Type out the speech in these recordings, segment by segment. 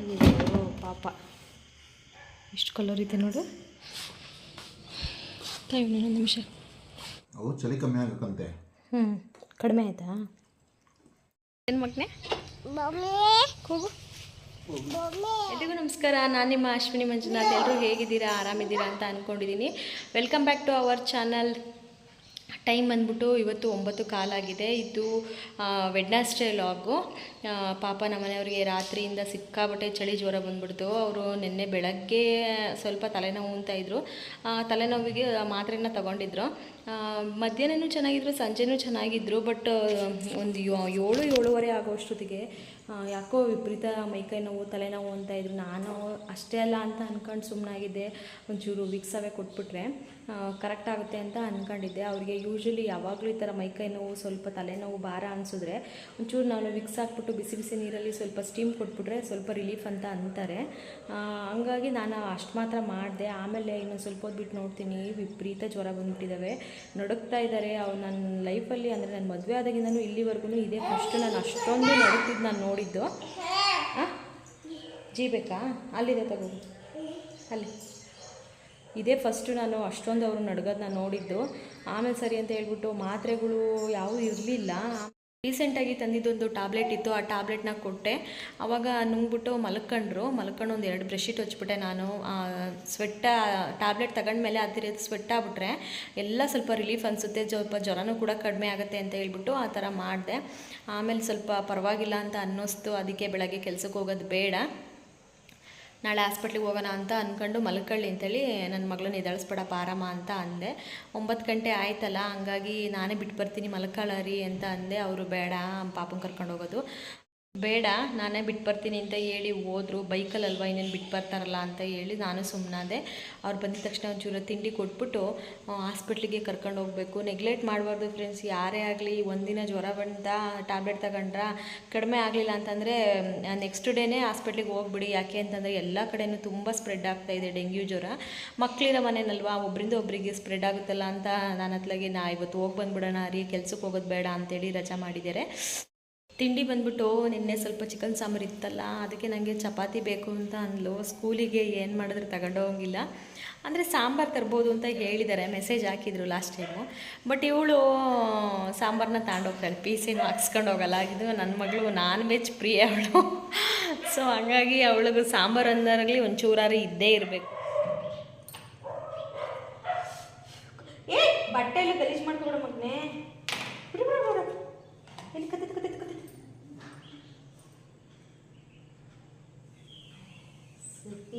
ಅಯ್ಯೋ ಪಾಪ. ಎಷ್ಟು ಕಲರ್ ಇದೆ ನೋಡು. ತಾಯಿ ಇನ್ನೊಂದು ನಿಮಿಷ. ಅವು ಚಳಿ ಕಮ್ಮಿ ಆಗಕ್ಕಂತೆ ಹ್ಞೂ ಕಡಿಮೆ ಆಯ್ತಾ? ಏನು ಮಗನೆ? ಕೂಗು. ಎಲ್ರಿಗೂ ನಮಸ್ಕಾರ ನಾನು ನಿಮ್ಮ ಅಶ್ವಿನಿ ಮಂಜುನಾಥ್. ಎಲ್ಲರೂ ಹೇಗಿದ್ದೀರಾ? ಆರಾಮಿದ್ದೀರಾ ಅಂತ ಅಂದ್ಕೊಂಡಿದ್ದೀನಿ welcome back to our channel time ಬಂದ್ಬಿಟ್ಟು ಇವತ್ತು ಒಂಬತ್ತು ಕಾಲಾಗಿದೆ ಇದು ವೆಡ್ನಾಸ್ಡೇ ಲಾಗು ಪಾಪ ನಮ್ಮನೆಯವ್ರಿಗೆ ರಾತ್ರಿಯಿಂದ ಸಿಕ್ಕಾಬಟ್ಟೆ ಚಳಿ ಜ್ವರ ಬಂದ್ಬಿಡ್ತು. ಅವರು ನಿನ್ನೆ ಬೆಳಗ್ಗೆ ಸ್ವಲ್ಪ ತಲೆನೋವು ಅಂತ ಇದ್ರು. ಆ, ತಲೆನೋವಿಗೆ ಮಾತ್ರೆನ ತಗೊಂಡಿದ್ರು. ಮಧ್ಯಾಹ್ನನೂ ಚೆನ್ನಾಗಿದ್ರು ಸಂಜೆನೂ ಚೆನ್ನಾಗಿದ್ರು ಬಟ್ ಒಂದು ಏಳು ಏಳುವರೆ ಆಗೋಷ್ಟೊತ್ತಿಗೆ ಯಾಕೋ ವಿಪರೀತ ಮೈಕೈ ನೋವು ತಲೆನೋವು ಅಂತ ಇದ್ರು. ನಾನು ಅಷ್ಟೇ ಅಲ್ಲ ಅಂತ ಅಂದ್ಕೊಂಡು ಸುಮ್ಮನಾಗಿದ್ದೆ ಒಂಚೂರು ವಿಕ್ಸವೇ ಕೊಟ್ಬಿಟ್ರೆ ಕರೆಕ್ಟ್ ಆಗುತ್ತೆ ಅಂತ ಅಂದ್ಕೊಂಡಿದ್ದೆ ಅವ್ರಿಗೆ ಯೂಶ್ವಲಿ ಯಾವಾಗಲೂ ಈ ಥರ ಮೈಕೈ ನೋವು ಸ್ವಲ್ಪ ತಲೆನೋವು, ಭಾರ ಅನಿಸಿದ್ರೆ ಒಂಚೂರು ನಾನು ವಿಕ್ಸ್ ಹಾಕ್ಬಿಟ್ಟು ಬಿಸಿ ಬಿಸಿ ನೀರಲ್ಲಿ ಸ್ವಲ್ಪ ಸ್ಟೀಮ್ ಕೊಟ್ಬಿಟ್ರೆ ಸ್ವಲ್ಪ ರಿಲೀಫ್ ಅಂತ ಅಂತಾರೆ. ಹಂಗಾಗಿ ನಾನು ಅಷ್ಟು ಮಾತ್ರ ಮಾಡಿದೆ. ಆಮೇಲೆ ಇನ್ನೊಂದು ಸ್ವಲ್ಪ ಹೊತ್ತು ಬಿಟ್ಟು ನೋಡ್ತೀನಿ. ವಿಪರೀತ ಜ್ವರ ಬಂದ್ಬಿಟ್ಟಿದ್ದಾವೆ ನಡುಕ್ತಾ ಇದ್ದಾರೆ ಅವ್ರು ನನ್ನ ಲೈಫಲ್ಲಿ ಅಂದರೆ ನನ್ನ ಮದುವೆ ಆದಾಗಿಂದನೂ ಇಲ್ಲಿವರೆಗೂ ಇದೇ ಫಸ್ಟ್ ನಾನು ಅಷ್ಟೊಂದು ನಡುಕ್ತಿದ್ದು ನಾನು ನೋಡಿದ್ದು. ಹಾಂ ಜೀಬೇಕಾ ಅಲ್ಲಿದೆ ತಗೋ ಅಲ್ಲಿ. ಇದೇ ಫಸ್ಟು ನಾನು ಅಷ್ಟೊಂದು ಅವರು ನಡ್ಗೋದನ್ನ ನಾನು ನೋಡಿದ್ದು. ಆಮೇಲೆ ಸರಿ ಅಂತ ಹೇಳ್ಬಿಟ್ಟು ಮಾತ್ರೆಗಳು ಯಾವೂ ಇರಲಿಲ್ಲ. ರೀಸೆಂಟಾಗಿ ತಂದಿದ್ದೊಂದು ಟ್ಯಾಬ್ಲೆಟ್ ಇತ್ತು. ಆ ಟ್ಯಾಬ್ಲೆಟ್ನ ಕೊಟ್ಟೆ. ಆವಾಗ ನುಂಗ್ಬಿಟ್ಟು ಮಲ್ಕೊಂಡ್ರು. ಮಲ್ಕೊಂಡು ಒಂದು ಎರಡು ಬ್ರಷ್ ಇಟ್ಟು ಹಚ್ಬಿಟ್ಟೆ ನಾನು. ಸ್ವೆಟ್ಟ ಟ್ಯಾಬ್ಲೆಟ್ ತಗೊಂಡ್ಮೇಲೆ ಅದ್ರ ಸ್ವೆಟ್ ಆಗ್ಬಿಟ್ರೆ ಎಲ್ಲ ಸ್ವಲ್ಪ ರಿಲೀಫ್ ಅನಿಸುತ್ತೆ. ಸ್ವಲ್ಪ ಜ್ವರನೂ ಕೂಡ ಕಡಿಮೆ ಆಗುತ್ತೆ ಅಂತ ಹೇಳ್ಬಿಟ್ಟು ಆ ಥರ ಮಾಡಿದೆ. ಆಮೇಲೆ ಸ್ವಲ್ಪ ಪರವಾಗಿಲ್ಲ ಅಂತ ಅನ್ನಿಸ್ತು. ಅದಕ್ಕೆ ಬೆಳಗ್ಗೆ ಕೆಲಸಕ್ಕೆ ಹೋಗೋದು ಬೇಡ. ನಾಳೆ ಹಾಸ್ಪಿಟ್ಲಿಗೆ ಹೋಗೋಣ ಅಂತ ಅಂದ್ಕೊಂಡು ಮಲ್ಕೊಳ್ಳಿ ಅಂತೇಳಿ ನನ್ನ ಮಗಳನ್ನ ಎದಳಿಸ್ಬೇಡಪ್ಪ ಆರಾಮ ಅಂತ ಅಂದೆ. ಒಂಬತ್ತು ಗಂಟೆ ಆಯ್ತಲ್ಲ, ಹಂಗಾಗಿ ನಾನೇ ಬಿಟ್ಟು ಬರ್ತೀನಿ ಮಲ್ಕೊಳ್ಳರಿ ಅಂತ ಅಂದೆ. ಅವರು ಬೇಡ ಪಾಪನ ಕರ್ಕೊಂಡು ಹೋಗೋದು. ಬೇಡ, ನಾನೇ ಬಿಟ್ಟು ಬರ್ತೀನಿ ಅಂತ ಹೇಳಿ ಹೋದ್ರು. ಬೈಕಲ್ಲಲ್ವ ಇನ್ನೇನು ಬಿಟ್ಟು ಬರ್ತಾರಲ್ಲ ಅಂತ ಹೇಳಿ ನಾನು ಸುಮ್ಮನಾದೆ ಅವ್ರು ಬಂದಿದ ತಕ್ಷಣ ಒಂಚೂರು ತಿಂಡಿ ಕೊಟ್ಬಿಟ್ಟು ಹಾಸ್ಪಿಟ್ಲಿಗೆ ಕರ್ಕೊಂಡು ಹೋಗಬೇಕು. ನೆಗ್ಲೆಕ್ಟ್ ಮಾಡಬಾರ್ದು ಫ್ರೆಂಡ್ಸ್ ಯಾರೇ ಆಗಲಿ, ಒಂದಿನ ಜ್ವರ ಬಂದ ಟ್ಯಾಬ್ಲೆಟ್ ತಗೊಂಡ್ರ ಕಡಿಮೆ ಆಗಲಿಲ್ಲ ಅಂತಂದರೆ ನೆಕ್ಸ್ಟ್ ಡೇನೇ ಹಾಸ್ಪಿಟ್ಲಿಗೆ ಹೋಗ್ಬಿಡಿ. ಯಾಕೆ ಅಂತಂದರೆ ಎಲ್ಲ ಕಡೆಯೂ ತುಂಬ ಸ್ಪ್ರೆಡ್ ಆಗ್ತಾ ಇದೆ ಡೆಂಗ್ಯೂ ಜ್ವರ. ಮಕ್ಕಳಿರೋ ಮನೇನಲ್ವಾ? ಒಬ್ಬರಿಂದ ಒಬ್ಬರಿಗೆ ಸ್ಪ್ರೆಡ್ ಆಗುತ್ತಲ್ಲ ಅಂತ ನಾನು ಅತ್ಲಾಗೆ ನಾ ಇವತ್ತು ಹೋಗಿ ಬಂದುಬಿಡೋಣ ರೀ ಕೆಲ್ಸಕ್ಕೆ ಹೋಗೋದು ಬೇಡ ಅಂತೇಳಿ ರಜಾ ಮಾಡಿದ್ದಾರೆ. ತಿಂಡಿ ಬಂದ್ಬಿಟ್ಟು ನಿನ್ನೆ ಸ್ವಲ್ಪ ಚಿಕನ್ ಸಾಂಬಾರು ಇತ್ತಲ್ಲ, ಅದಕ್ಕೆ ನನಗೆ ಚಪಾತಿ ಬೇಕು ಅಂತ ಅಂದ್ಲು. ಸ್ಕೂಲಿಗೆ ಏನು ಮಾಡಿದ್ರೆ ತಗೊಂಡೋಗಿಲ್ಲ ಅಂದರೆ ಸಾಂಬಾರು ತರ್ಬೋದು ಅಂತ ಹೇಳಿದ್ದಾರೆ, ಮೆಸೇಜ್ ಹಾಕಿದ್ರು ಲಾಸ್ಟ್ ಟೈಮು. ಬಟ್ ಇವಳು ಸಾಂಬಾರನ್ನ ತಗೊಂಡೋಗ್ತಾಳೆ ಪೀಸೇನು ಹಾಕ್ಸ್ಕೊಂಡು ಹೋಗಲ್ಲ. ಇದು ನನ್ನ ಮಗಳು, ನಾನ್ ವೆಜ್ ಪ್ರಿಯ ಅವಳು. ಸೊ ಹಂಗಾಗಿ ಅವಳಿಗೆ ಸಾಂಬಾರು ಅಂದಾಗಲಿ ಒಂಚೂರಾರು ಇದ್ದೇ ಇರಬೇಕು. ಏ ಬಟ್ಟೆ ಎಲ್ಲ ಗಲೀಜು ಮಾಡ್ಕೊಬಿಡ ಮಗನೇ. ಬಿಡು ಬಿಡು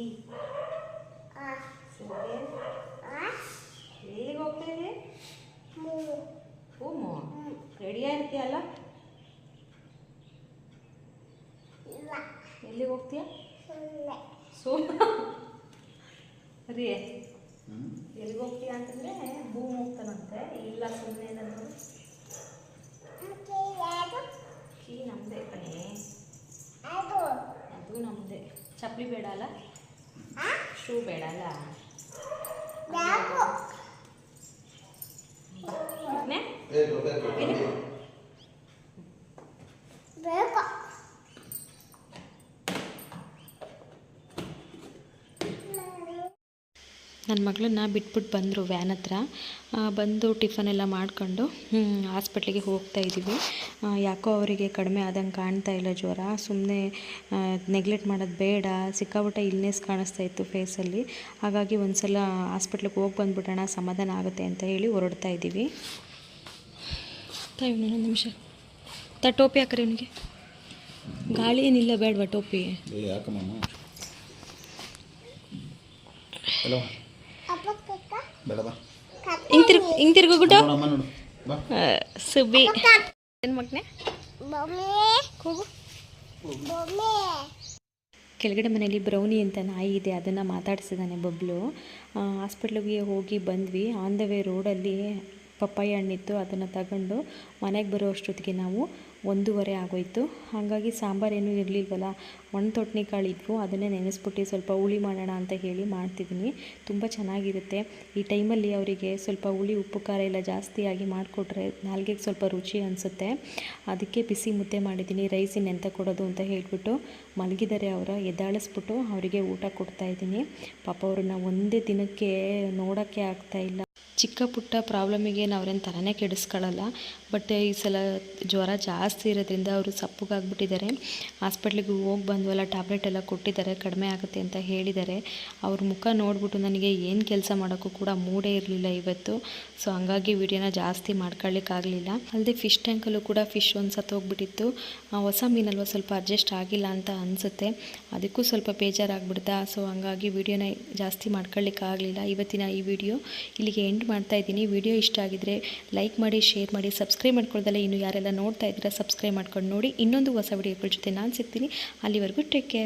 ಸುದ್ದಿ ಸುದ್ದಿ ಎಲ್ಲಿಗೆ ಹೋಗ್ತಾ ಇದೆ ಹೂಮು ಇಲ್ಲ ಎಲ್ಲಿಗೆ ಹೋಗ್ತೀಯ ಸುಮ್ಮನೆ ರೀ ಎಲ್ಲಿಗೆ ಹೋಗ್ತೀಯ ಅಂತಂದ್ರೆ ಭೂಮಿ ಹೋಗ್ತಾನಂತೆ ಇಲ್ಲ ಸುಮ್ಮನೆ ನಾನು ಕೀ ನಮ್ಮದೇ ಕಣೆ ಅದು ನಮ್ಮದೇ ಚಪ್ಪಲಿ ಬೇಡ ಅಲ್ಲ ಶೂ ಬೇಡ ಅಲ್ಲ ಮಗ್ನೆ? ಎಲ್ಲಿ? ನನ್ನ ಮಗಳನ್ನ ಬಿಟ್ಬಿಟ್ಟು ಬಂದರು ವ್ಯಾನ್ ಹತ್ರ. ಬಂದು ಟಿಫನ್ ಎಲ್ಲ ಮಾಡ್ಕೊಂಡು ಹಾಸ್ಪಿಟ್ಲಿಗೆ ಹೋಗ್ತಾ ಇದ್ದೀವಿ. ಯಾಕೋ ಅವರಿಗೆ ಕಡಿಮೆ ಆದಂಗೆ ಕಾಣ್ತಾ ಇಲ್ಲ ಜ್ವರ. ಸುಮ್ಮನೆ ನೆಗ್ಲೆಕ್ಟ್ ಮಾಡೋದು ಬೇಡ. ಸಿಕ್ಕಾಪಟ್ಟೆ ಇಲ್ನೆಸ್ ಕಾಣಿಸ್ತಾ ಇತ್ತು ಫೇಸಲ್ಲಿ ಹಾಗಾಗಿ ಒಂದು ಸಲ ಹಾಸ್ಪಿಟ್ಲಿಗೆ ಹೋಗಿ ಬಂದುಬಿಡೋಣ ಸಮಾಧಾನ ಆಗುತ್ತೆ ಅಂತ ಹೇಳಿ ಹೊರಡ್ತಾ ಇದ್ದೀವಿ. ಒಂದು ನಿಮಿಷ. ತ ಟೋಪಿ ಹಾಕ್ರಿ ಅವನಿಗೆ. ಗಾಳಿ ಏನಿಲ್ಲ ಬೇಡವಾ ಟೋಪಿ? ಹಲೋ ಹಿಂಗೆ ತಿರ್ಗಿ ಹಿಂಗೆ ಬಾ. ಸುಬ್ಬಿ. ಏನು ಮಗನೆ? ಕೂಗು. ಕೆಳಗಡೆ ಮನೇಲಿ ಬ್ರೌನಿ ಅಂತ ನಾಯಿ ಇದೆ ಅದನ್ನು ಮಾತಾಡಿಸಿದ್ದಾನೆ ಬಬ್ಲು. ಹಾಸ್ಪಿಟ್ಲಿಗೆ ಹೋಗಿ ಬಂದ್ವಿ. ಆನ್ ದ ವೇ ರೋಡಲ್ಲಿ ಪಪ್ಪಾಯ ಹಣ್ಣಿತ್ತು, ಅದನ್ನು ತಗೊಂಡು ಮನೆಗೆ ಬರೋ ಅಷ್ಟೊತ್ತಿಗೆ ನಾವು ಒಂದೂವರೆ ಆಗೋಯ್ತು. ಹಾಗಾಗಿ ಸಾಂಬಾರೇನೂ ಇರಲಿಲ್ವಲ್ಲ ಒಣ ತೊಟ್ನಿಕಾಳು ಇದ್ವು ಅದನ್ನೇ ನೆನೆಸ್ಬಿಟ್ಟು ಸ್ವಲ್ಪ ಹುಳಿ ಮಾಡೋಣ ಅಂತ ಹೇಳಿ ಮಾಡ್ತಿದ್ದೀನಿ ತುಂಬ ಚೆನ್ನಾಗಿರುತ್ತೆ. ಈ ಟೈಮಲ್ಲಿ ಅವರಿಗೆ ಸ್ವಲ್ಪ ಹುಳಿ, ಉಪ್ಪು, ಖಾರ ಎಲ್ಲ ಜಾಸ್ತಿಯಾಗಿ ಮಾಡಿಕೊಟ್ರೆ ನಾಲ್ಗೆಗೆ ಸ್ವಲ್ಪ ರುಚಿ ಅನಿಸುತ್ತೆ. ಅದಕ್ಕೆ ಬಿಸಿ ಮುದ್ದೆ ಮಾಡಿದ್ದೀನಿ ರೈಸ್ ಇನ್ನೆಂತ ಕೊಡೋದು ಅಂತ ಹೇಳಿಬಿಟ್ಟು ಮಲಗಿದರೆ ಅವರ, ಎದ್ದಾಳಿಸ್ಬಿಟ್ಟು ಅವರಿಗೆ ಊಟ ಕೊಡ್ತಾಯಿದ್ದೀನಿ ಪಾಪ ಅವ್ರನ್ನ ಒಂದೇ ದಿನಕ್ಕೆ ನೋಡೋಕ್ಕೆ ಆಗ್ತಾಯಿಲ್ಲ ಚಿಕ್ಕ ಪುಟ್ಟ ಪ್ರಾಬ್ಲಮಿಗೆ ಅವ್ರೇನು ತಲೆನೇ ಕೆಡಿಸ್ಕೊಳ್ಳಲ್ಲ ಬಟ್ ಈ ಸಲ ಜ್ವರ ಜಾಸ್ತಿ ಇರೋದ್ರಿಂದ ಅವರು ಸಪ್ಪಗಾಗ್ಬಿಟ್ಟಿದ್ದಾರೆ. ಹಾಸ್ಪಿಟ್ಲಿಗೆ ಹೋಗಿ ಬಂದ್ವಲ್ಲ ಟ್ಯಾಬ್ಲೆಟ್ ಎಲ್ಲ ಕೊಟ್ಟಿದ್ದಾರೆ, ಕಡಿಮೆ ಆಗುತ್ತೆ ಅಂತ ಹೇಳಿದ್ದಾರೆ. ಅವ್ರ ಮುಖ ನೋಡಿಬಿಟ್ಟು ನನಗೆ ಏನು ಕೆಲಸ ಮಾಡೋಕ್ಕೂ ಕೂಡ ಮೂಡೇ ಇರಲಿಲ್ಲ ಇವತ್ತು. ಸೊ ಹಂಗಾಗಿ ವಿಡಿಯೋನ ಜಾಸ್ತಿ ಮಾಡ್ಕೊಳ್ಳಿಕ್ಕಾಗಲಿಲ್ಲ. ಅಲ್ಲದೆ ಫಿಶ್ ಟ್ಯಾಂಕಲ್ಲೂ ಕೂಡ ಫಿಶ್ ಒಂದು ಸತ್ತೋಗ್ಬಿಟ್ಟಿತ್ತು ಹೊಸ ಮೀನಲ್ವ ಸ್ವಲ್ಪ ಅಡ್ಜಸ್ಟ್ ಆಗಿಲ್ಲ ಅಂತ ಅನಿಸುತ್ತೆ. ಅದಕ್ಕೂ ಸ್ವಲ್ಪ ಬೇಜಾರಾಗ್ಬಿಡ್ತಾ. ಸೊ ಹಂಗಾಗಿ ವಿಡಿಯೋನ ಜಾಸ್ತಿ ಮಾಡ್ಕೊಳ್ಳಿಕ್ಕಾಗಲಿಲ್ಲ. ಇವತ್ತಿನ ಈ ವಿಡಿಯೋ ಇಲ್ಲಿಗೆ ಎಂಡ್ ಮಾಡ್ತಾ ಇದ್ದೀನಿ. ವಿಡಿಯೋ ಇಷ್ಟ ಆಗಿದ್ರೆ ಲೈಕ್ ಮಾಡಿ, ಶೇರ್ ಮಾಡಿ, ಸಬ್ಸ್ಕ್ರೈಬ್ ಮಾಡ್ಕೊಳ್ದಲ್ಲ ಇನ್ನು ಯಾರೆಲ್ಲ ನೋಡ್ತಾ ಇದ್ದೀರಾ ಸಬ್ಸ್ಕ್ರೈಬ್ ಮಾಡ್ಕೊಂಡು ನೋಡಿ. ಇನ್ನೊಂದು ಹೊಸ ವಿಡಿಯೋಗಳ ಜೊತೆ ನಾನು ಸಿಗ್ತೀನಿ. ಅಲ್ಲಿವರೆಗೂ ಟೇಕ್ ಕೇರ್.